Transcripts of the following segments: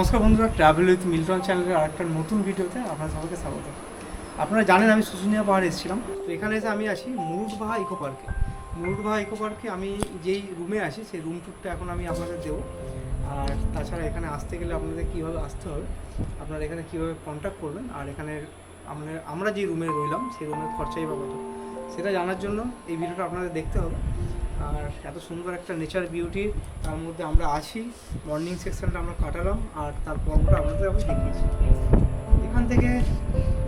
নমস্কার বন্ধুরা travel with Milton চ্যানেলের আরেকটা নতুন ভিডিওতে আপনারা সবাইকে স্বাগত। আপনারা জানেন আমি শুশুনিয়া পাহাড়ে এসেছিলাম। তো এখানে এসে আমি আসি মুরুটবাহা ইকো পার্কে মুরুটবাহা ইকো পার্কে আমি যেই রুমে আছি সেই রুম টুরটা এখন আমি আপনাদের দেবো। আর তাছাড়া এখানে আসতে গেলে আপনাদের কীভাবে আসতে হবে, আপনারা এখানে কীভাবে কন্ট্যাক্ট করবেন, আর এখানে আমরা আমরা যে রুমে রইলাম, সেই রুমের খরচাই বা কত। সেটা জানার জন্য এই ভিডিওটা আপনাদের দেখতে হবে। আর এত সুন্দর একটা নেচার বিউটি তার মধ্যে আমরা আছি। মর্নিং সেকশনটা আমরা কাটালাম, আর তার পর্বটা আপনাদের আমি দেখিয়েছি। এখান থেকে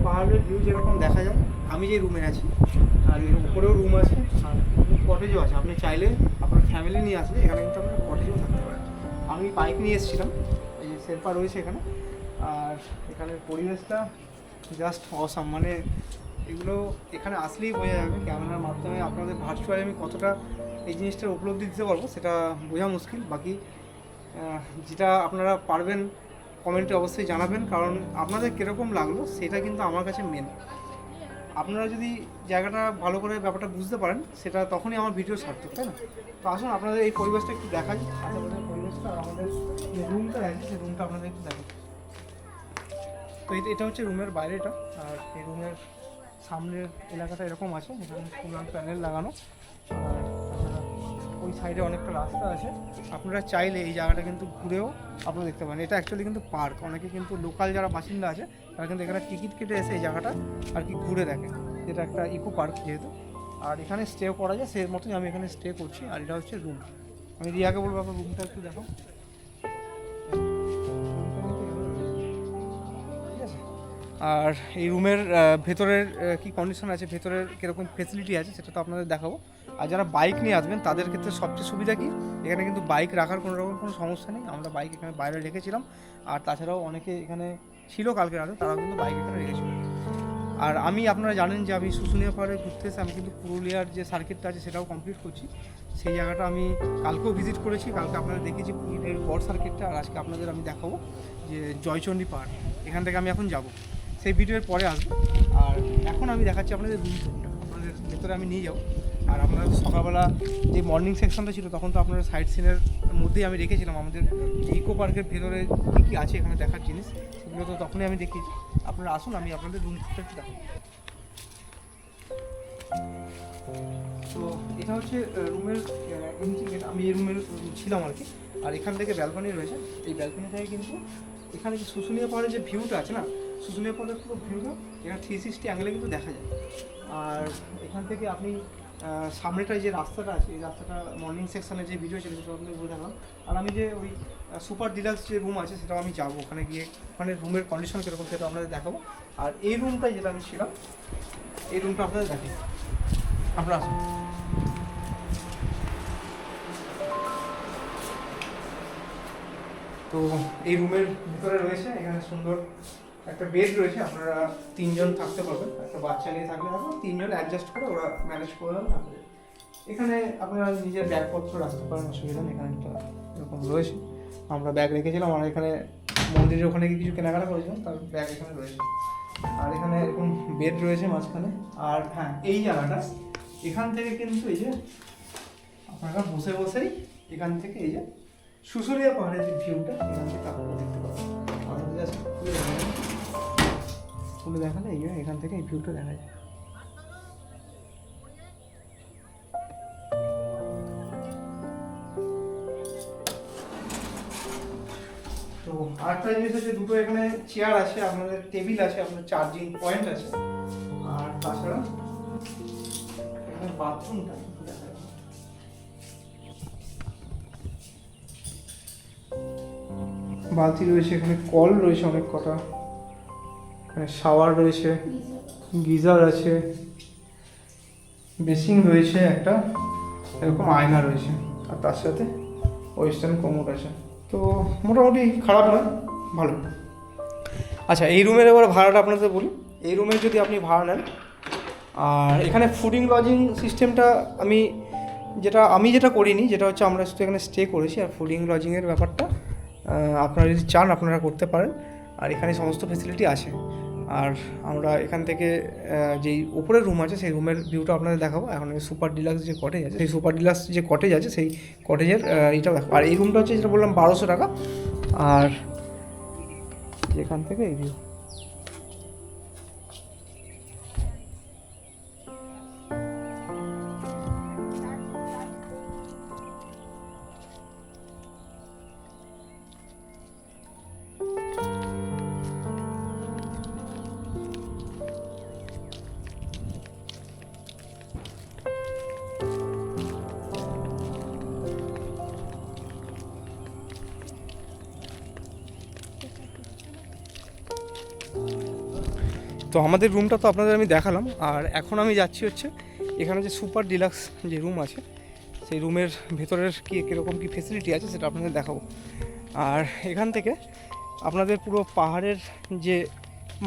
পাহাড়ের ভিউ যেরকম দেখা যায়, আমি যে রুমে আছি, আর এর উপরেও রুম আছে, আর কটেজও আছে। আপনি চাইলে আপনার ফ্যামিলি নিয়ে আসলে এখানে কিন্তু আপনার কটেজও থাকতে পারেন আমি বাইক নিয়ে এসেছিলাম, এই যে শেরপা রয়েছে এখানে। আর এখানের পরিবেশটা জাস্ট অসাম মানে এগুলো এখানে আসলেই বোঝা যাবে ক্যামেরার মাধ্যমে আপনাদের ভার্চুয়ালি আমি কতটা এই জিনিসটার উপলব্ধি দিতে পারব, সেটা বোঝা মুশকিল। বাকি যেটা আপনারা পারবেন, কমেন্টে অবশ্যই জানাবেন, কারণ আপনাদের কীরকম লাগল সেটা কিন্তু আমার কাছে মেন আপনারা যদি জায়গাটা ভালো করে ব্যাপারটা বুঝতে পারেন, সেটা তখনই আমার ভিডিও সার্থক তাই না? তো আসুন, আপনাদের এই পরিবেশটা একটু দেখাই। আশেপাশের পরিবেশটা আমাদের যে রুমটা আছে, সেই রুমটা আপনাদের একটু দেখাই। তো এটা হচ্ছে রুমের বাইরেটা আর এই রুমের সামনের এলাকাটা এরকম আছে এখানে সোলার প্যানেল লাগানো। আর ওই সাইডে অনেকটা রাস্তা আছে। আপনারা চাইলে এই জায়গাটা কিন্তু ঘুরেও আপনারা দেখতে পারেন। এটা অ্যাকচুয়ালি কিন্তু পার্ক অনেকে কিন্তু লোকাল যারা বাসিন্দা আছে, তারা কিন্তু এখানে টিকিট কেটে এসে এই জায়গাটা আর কি ঘুরে দেখে। যেটা একটা ইকো পার্ক যেহেতু। আর এখানে স্টে করা যায়, সেই মতোই আমি এখানে স্টে করছি। আর এটা হচ্ছে রুম আমি রিয়াকে বলব, আপনার রুমটা একটু দেখো আর এই রুমের ভেতরের কি কন্ডিশন আছে? ভেতরের কীরকম ফেসিলিটি আছে সেটা তো আপনাদের দেখাবো। আর যারা বাইক নিয়ে আসবেন, তাদের ক্ষেত্রে সবচেয়ে সুবিধা কি? এখানে কিন্তু বাইক রাখার কোনো রকম কোনো সমস্যা নেই। আমরা বাইক এখানে বাইরে রেখেছিলাম। আর তাছাড়াও অনেকে এখানে ছিল কালকে রাতে তারা কিন্তু বাইক এখানে রেখেছিল। আর আমি, আপনারা জানেন যে আমি শুশুনিয়া পাহাড়ে ঘুরতে এসে আমি কিন্তু পুরুলিয়ার যে সার্কিটটা আছে সেটাও কমপ্লিট করছি। সেই জায়গাটা আমি কালকেও ভিজিট করেছি। কালকে আপনাদের দেখেছি পুরুলিয়ার বড় সার্কিটটা আর আজকে আপনাদের আমি দেখাবো যে জয়চণ্ডী পাহাড়। এখান থেকে আমি এখন যাব। সেই ভিডিওর পরে আসব। আর এখন আমি দেখাচ্ছি আপনাদের রুম আপনাদের ভেতরে আমি নিয়ে যাব। আর আপনারা সকালবেলা যে মর্নিং সেকশনটা ছিল, তখন তো আপনারা সাইড সিনের মধ্যেই আমি রেখেছিলাম। আমাদের ইকো পার্কের ভেতরে কী কী আছে এখানে দেখার জিনিস, সেগুলো তো তখনই আমি দেখিয়েছি। আপনারা আসুন, আমি আপনাদের রুম টুরটা একটু দেখাবো। তো এটা হচ্ছে রুমের আমি এই রুমের ছিলাম আর কি। আর এখান থেকে ব্যালকনি রয়েছে। এই ব্যালকনি থেকে কিন্তু এখানে যে শুশুনিয়া পাহাড়ের যে ভিউটা আছে না শুশুনিয়া পাহাড়ের পুরো ভিউটা এখানে থ্রি সিক্সটি অ্যাঙ্গেলে কিন্তু দেখা যায়। আর এখান থেকে আপনি সামনেটায় যে রাস্তাটা আছে, এই রাস্তাটা মর্নিং সেকশনে যে ভিডিও ছিল, সেটা আপনাদের বলে আর আমি যে ওই সুপার ডিলাক্স যে রুম আছে, সেটাও আমি যাব। ওখানে গিয়ে ওখানে রুমের কন্ডিশন কীরকম সেটা আপনাদের দেখাবো। আর এই রুমটাই যেটা আমি ছিলাম এই রুমটা আপনাদের দেখাই। আপনারা আসুন। তো এই রুমের ভিতরে রয়েছে, এখানে সুন্দর একটা বেড রয়েছে, আপনারা তিনজন থাকতে পারবেন, একটা বাচ্চা নিয়ে থাকলে হবে, তিনজন অ্যাডজাস্ট করে ওরা ম্যানেজ করে থাকবে এখানে আপনারা নিজের ব্যাগপত্র রাখতে পারেন, অসুবিধা নেই, এখানে একটা এরকম রয়েছে। আমরা ব্যাগ রেখেছিলাম আর এখানে মন্দিরের ওখানে গিয়ে কিছু কেনাকাটা করেছিলাম, তার ব্যাগ এখানে রয়েছে। আর এখানে এরকম বেড রয়েছে মাঝখানে, আর হ্যাঁ এই জায়গাটা, এখান থেকে কিন্তু এই যে আপনারা বসে বসেই এখান থেকে এই যে শুশুরিয়া পাহাড়ের যে ভিউটা এখান থেকে আপনারা দেখতে পাবেন। আপনাদের জাস্ট খুলে দেখালে এই এখান থেকে এই ভিউটা দেখা যায়। তো আরেকটা জিনিস হচ্ছে দুটো এখানে চেয়ার আছে আপনাদের টেবিল আছে আপনার চার্জিং পয়েন্ট আছে। আর তাছাড়া এখানে বাথরুমটা বালতি রয়েছে এখানে কল রয়েছে অনেক কটা। এখানে শাওয়ার রয়েছে, গিজার আছে বেসিং রয়েছে, একটা এরকম আয়না রয়েছে, আর তার সাথে ওয়েস্টার্ন কোমোড আছে। তো মোটামুটি খারাপ নয়, ভালো। আচ্ছা এই রুমের এবার ভাড়াটা আপনাদের বলি। এই রুমের যদি আপনি ভাড়া নেন, আর এখানে ফুডিং লজিং সিস্টেমটা আমি যেটা আমি যেটা করিনি, যেটা হচ্ছে আমরা শুধু এখানে স্টে করেছি, আর ফুডিং লজিংয়ের ব্যাপারটা আপনারা যদি চান, আপনারা করতে পারেন। আর এখানে সমস্ত ফেসিলিটি আছে। আর আমরা এখান থেকে যেই উপরের রুম আছে, সেই রুমের ভিউটা আপনাদের দেখাবো। এখন সুপার ডিলাক্স যে কটেজ আছে, সেই সুপার ডিলাক্স যে কটেজ আছে, সেই কটেজের এইটা দেখো আর এই রুমটা হচ্ছে, যেটা বললাম, বারোশো টাকা। আর এখান থেকে এই ভিউ তো আমাদের রুমটা তো আপনাদের আমি দেখালাম, আর এখন আমি যাচ্ছি হচ্ছে এখানে যে সুপার ডিলাক্স যে রুম আছে, সেই রুমের ভেতরের কী, কীরকম কী ফেসিলিটি আছে সেটা আপনাদের দেখাবো। আর এখান থেকে আপনাদের পুরো পাহাড়ের যে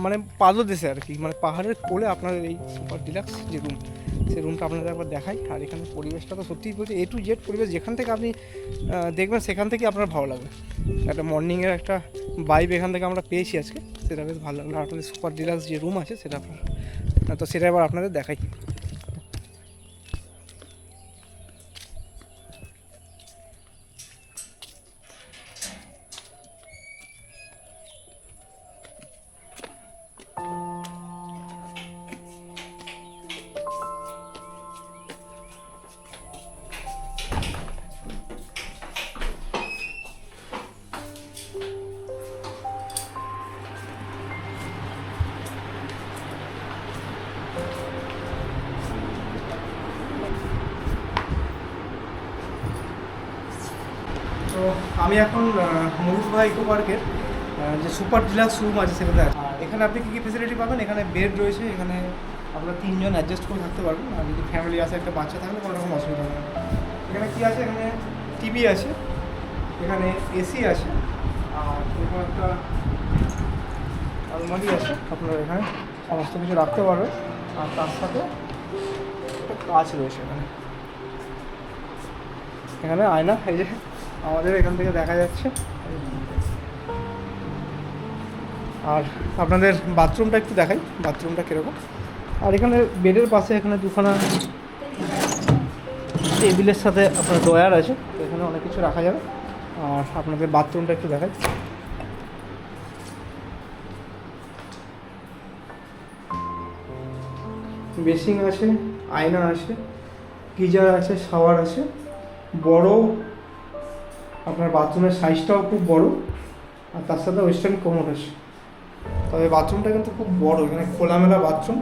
মানে পাদদেশে আর কি মানে পাহাড়ের কোলে আপনাদের এই সুপার ডিলাক্স যে রুম সেই রুমটা আপনাদের একবার দেখাই। আর এখানে পরিবেশটা তো সত্যিই বলছে এ টু জেড পরিবেশ, যেখান থেকে আপনি দেখবেন সেখান থেকে আপনার ভালো লাগবে। একটা মর্নিংয়ের একটা বাইব এখান থেকে আমরা পেয়েছি আজকে। সেটা বেশ ভালো লাগল। আর আপনাদের সুপার ডিলাক্স যে রুম আছে, সেটা আপনার তো সেটা এবার আপনাদের দেখাই। আমি এখন মুরুদভা ইকো পার্কের যে সুপার ডিলাক্স রুম আছে সেখানে আর এখানে আপনি কী কী ফেসিলিটি পাবেন? এখানে বেড রয়েছে, এখানে আপনারা তিনজন অ্যাডজাস্ট করে থাকতে পারবেন। আর যদি ফ্যামিলি আছে, একটা বাচ্চা থাকলে কোনো রকম অসুবিধা হবে এখানে কী আছে? এখানে টিভি আছে, এখানে এসি আছে, আর এরকম একটা আলমারি আছে। আপনারা এখানে সমস্ত কিছু রাখতে পারবেন। আর তার সাথে একটা কাজ রয়েছে এখানে। এখানে আয়না, এই যে আমাদের এখান থেকে দেখা যাচ্ছে। আর আপনাদের বাথরুমটা একটু দেখাই, বাথরুমটা কীরকম। আর এখানে বেডের পাশে এখানে দুখানা টেবিলের সাথে আপনার ডয়ার আছে এখানে অনেক কিছু রাখা যাবে। আর আপনাদের বাথরুমটা একটু দেখাই। বেসিং আছে, আয়না আছে, গিজার আছে, শাওয়ার আছে, বড় আপনার বাথরুমের সাইজটাও খুব বড়, আর তার সাথে ওয়েস্টার্ন কোমর আছে। তবে বাথরুমটা কিন্তু খুব বড়, এখানে খোলামেলা বাথরুম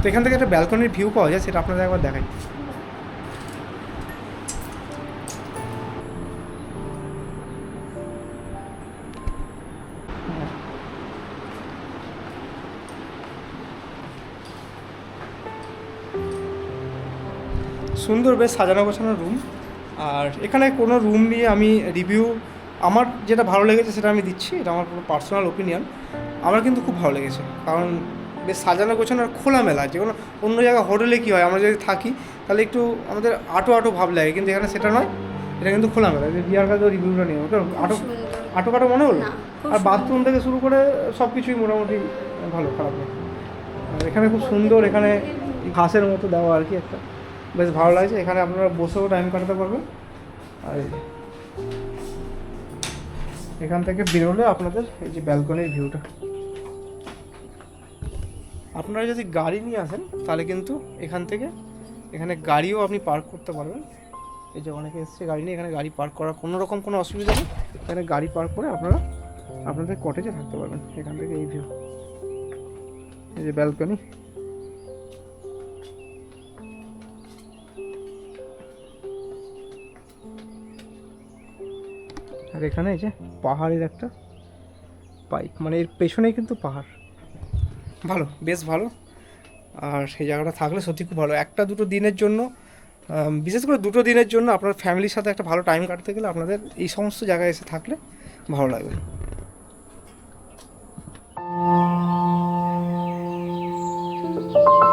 তো এখান থেকে একটা ব্যালকনির ভিউ পাওয়া যায়, সেটা আপনাদের একবার দেখাই। সুন্দর বেশ সাজানো গোছানো রুম আর এখানে কোনো রুম নিয়ে আমি রিভিউ আমার যেটা ভালো লেগেছে সেটা আমি দিচ্ছি এটা আমার পুরো পার্সোনাল ওপিনিয়ন আমার কিন্তু খুব ভালো লেগেছে কারণ বেশ সাজানো গোছানো আর খোলামেলা যে কোনো অন্য জায়গায় হোটেলে কী হয় আমরা যদি থাকি তাহলে একটু আমাদের আটো আটো ভাব লাগে কিন্তু এখানে সেটা নয় এটা কিন্তু খোলামেলা। যে বিয়ার কাছে রিভিউটা নিয়ে ওকে? আটো আটো কাটো মনে হলো? আর বাথরুম থেকে শুরু করে সব কিছুই মোটামুটি ভালো খারাপ না এখানে খুব সুন্দর এখানে ঘাসের মতো দেওয়া আর কি একটা। বেশ ভালো লাগছে, এখানে আপনারা বসেও টাইম কাটাতে পারবেন। আর এখান থেকে বেরোলে আপনাদের এই যে ব্যালকনির ভিউটা আপনারা যদি গাড়ি নিয়ে আসেন, তাহলে কিন্তু এখান থেকে এখানে গাড়িও আপনি পার্ক করতে পারবেন। এই যে অনেকে এসছে গাড়ি নিয়ে, এখানে গাড়ি পার্ক করার কোনো রকম কোনো অসুবিধা নেই। এখানে গাড়ি পার্ক করে আপনারা আপনাদের কটেজে থাকতে পারবেন, এখান থেকে এই ভিউ এই যে ব্যালকনি আর এখানে, এই যে পাহাড়ের একটা পাইপ। মানে এর পেছনেই কিন্তু পাহাড়। ভালো, বেশ ভালো। আর সেই জায়গাটা থাকলে সত্যি খুব ভালো। একটা দুটো দিনের জন্য বিশেষ করে দুটো দিনের জন্য আপনার ফ্যামিলির সাথে একটা ভালো টাইম কাটাতে গেলে আপনাদের এই সমস্ত জায়গায় এসে থাকলে ভালো লাগবে। আমরা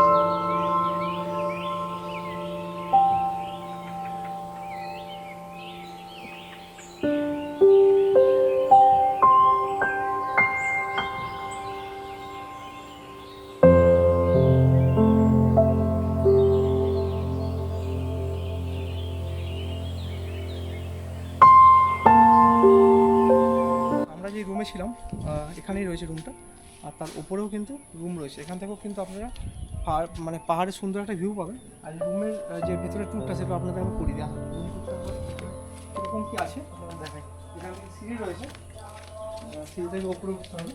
এখানেই রয়েছে রুমটা। আর তার উপরেও কিন্তু রুম রয়েছে। এখান থেকেও কিন্তু আপনারা পাহাড় মানে পাহাড়ের সুন্দর একটা ভিউ পাবেন। আর রুমের যে ভেতরে ট্যুরটা সেটা আপনাদের আমি করি দেওয়া এরকম কি আছে? আপনারা এখানে সিঁড়ি রয়েছে। সিঁড়ি থেকে উপরে উঠতে হবে।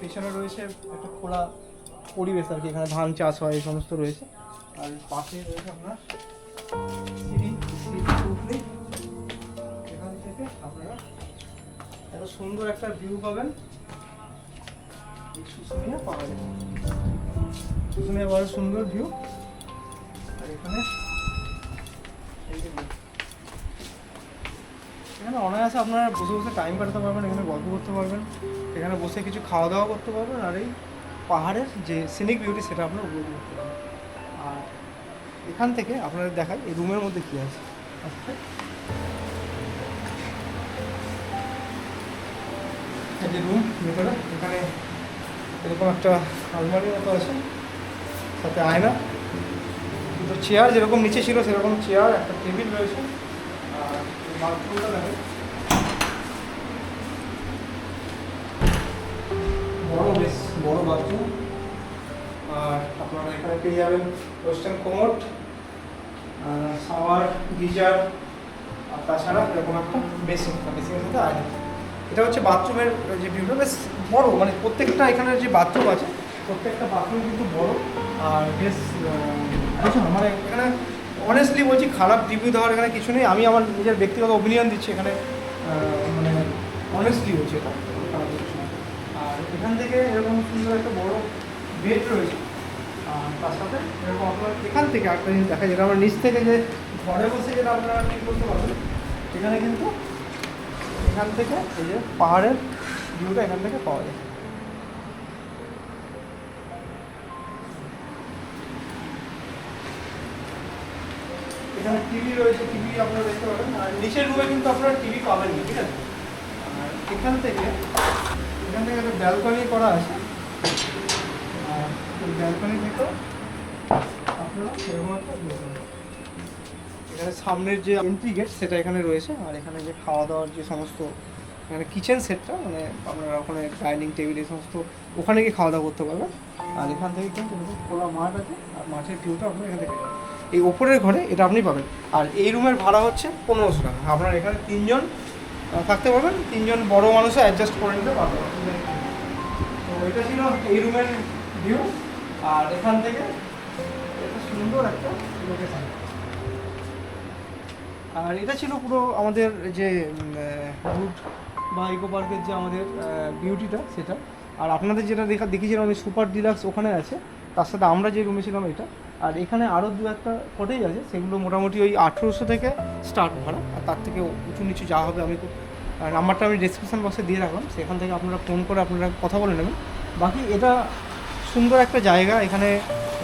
পেছনে রয়েছে একটা খোলা পরিবেশ আর কি। এখানে ধান চাষ হয়, এই সমস্ত রয়েছে। আর পাশে রয়েছে আপনার সুন্দর একটা ভিউ পাবেন। শুশুনিয়া পাহাড়ে শুশুনিয়া পাহাড়ের সুন্দর ভিউ আর এখানে এখানে অনায়াসে আপনারা বসে বসে টাইম কাটাতে পারবেন, এখানে গল্প করতে পারবেন, এখানে বসে কিছু খাওয়া দাওয়া করতে পারবেন, আর এই পাহাড়ের যে সিনিক বিউটি সেটা আপনারা উপভোগ করতে পারবেন। আর এখান থেকে আপনাদের দেখায় এই রুমের মধ্যে কী আছে? আচ্ছা। এই যে রুম ভেতরে এখানে এরকম একটা আলমারির মতো আছে, সাথে আয়না, দুটো চেয়ার যেরকম নিচে ছিল সেরকম চেয়ার একটা টেবিল রয়েছে, আর বাথরুমটা বড় বেশ, বড় বাথরুম আর আপনারা এখানে পেয়ে যাবেন ওয়েস্টার্ন কোমোট শাওয়ার গিজার, আর তাছাড়া এরকম একটা বেসিন বেসিনের সাথে আয়না। এটা হচ্ছে বাথরুমের যে ভিউটা বেশ বড় মানে প্রত্যেকটা এখানে যে বাথরুম আছে, প্রত্যেকটা বাথরুম কিন্তু বড়। আর বেশ বুঝছ না? মানে এখানে অনেস্টলি বলছি, খারাপ রিভিউ দেওয়ার এখানে কিছু নেই। আমি আমার নিজের ব্যক্তিগত অপিনিয়ন দিচ্ছি এখানে মানে অনেস্টলি বলছি এটা খারাপ কিছু আর এখান থেকে এরকম সুন্দর একটা বড় বেড রয়েছে। আর তার সাথে এরকম আপনার এখান থেকে একটা জিনিস দেখা যেটা আমরা নিচ থেকে যে ঘরে বসে যেটা আপনারা ঠিক করতে পারবেন এখানে কিন্তু এখান থেকে এই যে পাহাড়ের ভিউটা এখান থেকে পাওয়া যায়। এখানে টিভি রয়েছে, টিভি আপনারা দেখতে পাবেন। আর নিচের রুমে কিন্তু আপনারা টিভি পাবেন না ঠিক আছে? আর এখান থেকে এখান থেকে একটা ব্যালকনি করা আছে। আর ব্যালকনি থেকে আপনারা সেরকম একটা। এখানে সামনের যে এন্ট্রি গেট সেটা এখানে রয়েছে, আর এখানে যে খাওয়া দাওয়ার যে সমস্ত এখানে কিচেন সেটটা মানে আপনারা ওখানে ডাইনিং টেবিল এই সমস্ত, ওখানে গিয়ে খাওয়া দাওয়া করতে পারবেন। আর এখান থেকে কিন্তু খোলা মাঠ আছে, আর মাঠের ভিউটা আপনারা এখান থেকে এই ওপরের ঘরে এটা আপনি পাবেন। আর এই রুমের ভাড়া হচ্ছে পনেরোশো টাকা। আপনার এখানে তিনজন থাকতে পারবেন। তিনজন বড় মানুষও অ্যাডজাস্ট করে নিতে পারবেন। তো এটা ছিল এই রুমের ভিউ আর এখান থেকে, এটা সুন্দর একটা লোকেশন আর এটা ছিল পুরো আমাদের যে রুট বা ইকো পার্কের যে আমাদের বিউটিটা সেটা। আর আপনাদের যেটা দেখা, দেখিয়েছিলাম আমি সুপার ডিলাক্স ওখানে আছে, তার সাথে আমরা যে রুমে ছিলাম এটা। আর এখানে আরও দু একটা কটেজ আছে, সেগুলো মোটামুটি ওই আঠেরোশো থেকে স্টার্ট ভাড়া, আর তার থেকে উঁচু নিচু যা হবে আমি নাম্বারটা আমি ডিসক্রিপশন বক্সে দিয়ে রাখলাম, সেখান থেকে আপনারা ফোন করে আপনারা কথা বলে নেবেন। বাকি এটা সুন্দর একটা জায়গা, এখানে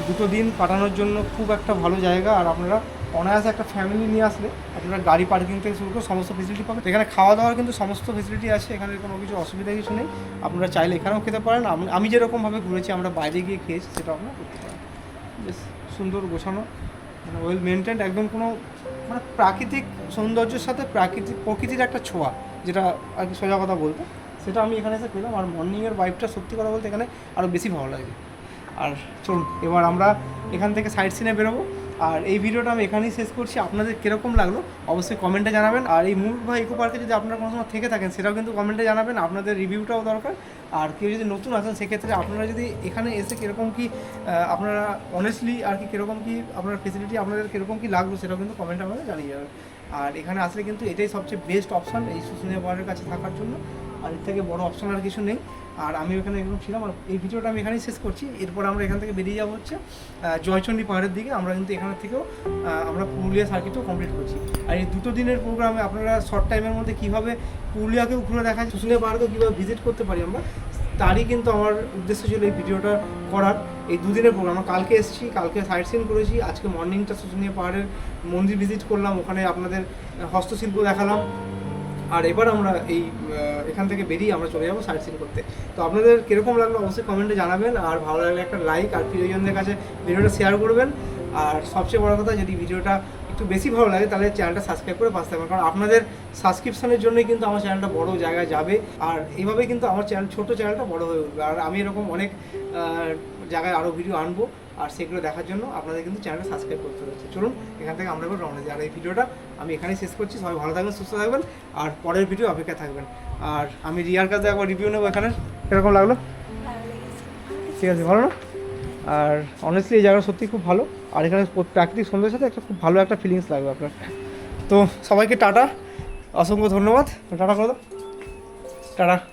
দুটো দিন কাটানোর জন্য খুব একটা ভালো জায়গা, আর আপনারা অনায়াসে একটা ফ্যামিলি নিয়ে আসলে আপনারা গাড়ি পার্কিং থেকে শুরু করে সমস্ত ফেসিলিটি পাবেন। এখানে খাওয়া দাওয়ার কিন্তু সমস্ত ফেসিলিটি আছে, এখানে কোনো কিছু অসুবিধা কিছু নেই। আপনারা চাইলে এখানেও খেতে পারেন। আমি- যেরকমভাবে ঘুরেছি, আমরা বাইরে গিয়ে খেয়েছি, সেটা আপনারা করতে পারেন বেশ সুন্দর গোছানো মানে ওয়েল মেনটেন্ড একদম কোনো মানে প্রাকৃতিক সৌন্দর্যের সাথে প্রাকৃতিক প্রকৃতির একটা ছোঁয়া, যেটা আর কি সোজা কথা বলতে। সেটা আমি এখানে এসে পেলাম। আর মর্নিংয়ের ভাইবটা সত্যি কথা বলতে এখানে আরও বেশি ভালো লাগে। আর চলুন, এবার আমরা এখান থেকে সাইড সিনে বেরোবো। আর এই ভিডিওটা আমি এখানেই শেষ করছি। আপনাদের কীরকম লাগল অবশ্যই কমেন্টে জানাবেন। আর এই মুভ বা ইকো পার্কে যদি আপনারা কোনো সময় থেকে থাকেন, সেটাও কিন্তু কমেন্টে জানাবেন। আপনাদের রিভিউটাও দরকার। আর কেউ যদি নতুন আসেন, সেক্ষেত্রে আপনারা যদি এখানে এসে কীরকম কি আপনারা অনেস্টলি আর কি কীরকম কি, আপনার ফেসিলিটি আপনাদের কীরকম কি লাগল, সেটাও কিন্তু কমেন্টে আমাদের জানিয়ে যাবেন। আর এখানে আসলে কিন্তু এটাই সবচেয়ে বেস্ট অপশন এই শুশুনিয়া পাহাড়ের কাছে থাকার জন্য। আর এর থেকে বড় অপশন আর কিছু নেই। আর আমি ওখানে একদম ছিলাম আর এই ভিডিওটা আমি এখানেই শেষ করছি। এরপর আমরা এখান থেকে বেরিয়ে যাব হচ্ছে জয়চণ্ডী পাহাড়ের দিকে। আমরা কিন্তু এখান থেকেও আমরা পুরুলিয়া সার্কিটও কমপ্লিট করছি। আর এই দুটো দিনের প্রোগ্রামে আপনারা শর্ট টাইমের মধ্যে কীভাবে পুরুলিয়াকেও ঘুরে দেখা শুশুনিয়া পাহাড়কেও কীভাবে ভিজিট করতে পারি আমরা, তারই কিন্তু আমার উদ্দেশ্য ছিল এই ভিডিওটা করার। এই দুদিনের প্রোগ্রাম আমরা কালকে এসেছি, কালকে সাইট সিন করেছি, আজকে মর্নিংটা শুশুনিয়া পাহাড়ের মন্দির ভিজিট করলাম, ওখানে আপনাদের হস্তশিল্প দেখালাম। আর এবার আমরা এই এখান থেকে বেরিয়ে আমরা চলে যাব সাইট সিন করতে। তো আপনাদের কীরকম লাগল অবশ্যই কমেন্টে জানাবেন, আর ভালো লাগলে একটা লাইক আর প্রিয়জনদের কাছে ভিডিওটা শেয়ার করবেন। আর সবচেয়ে বড় কথা, যদি ভিডিওটা একটু বেশি ভালো লাগে, তাহলে চ্যানেলটা সাবস্ক্রাইব করে পাশে থাকবেন। কারণ আপনাদের সাবস্ক্রিপশনের জন্যই কিন্তু আমার চ্যানেলটা বড় জায়গায় যাবে, আর এইভাবেই কিন্তু আমার চ্যানেল ছোট চ্যানেলটা বড় হয়ে উঠবে। আর আমি এরকম অনেক জায়গায় আরও ভিডিও আনব। আর সেগুলো দেখার জন্য আপনাদের কিন্তু চ্যানেলটা সাবস্ক্রাইব করতে হচ্ছে। চলুন, এখান থেকে আমরা এবার রওনা দিই। আর এই ভিডিওটা আমি এখানেই শেষ করছি। সবাই ভালো থাকবেন, সুস্থ থাকবেন। আর পরের ভিডিও অপেক্ষা থাকবেন। আর আমি রিয়ার কাছে একবার রিভিউ নেব এখানে। কীরকম লাগল? ঠিক আছে, ভালো না? আর অনেস্টলি এই জায়গাটা সত্যি খুব ভালো। আর এখানে প্রাকৃতিক সৌন্দর্যের সাথে একটা খুব ভালো একটা ফিলিংস লাগবে আপনার। তো সবাইকে টাটা। অসংখ্য ধন্যবাদ। টাটা করে দাও। টাটা।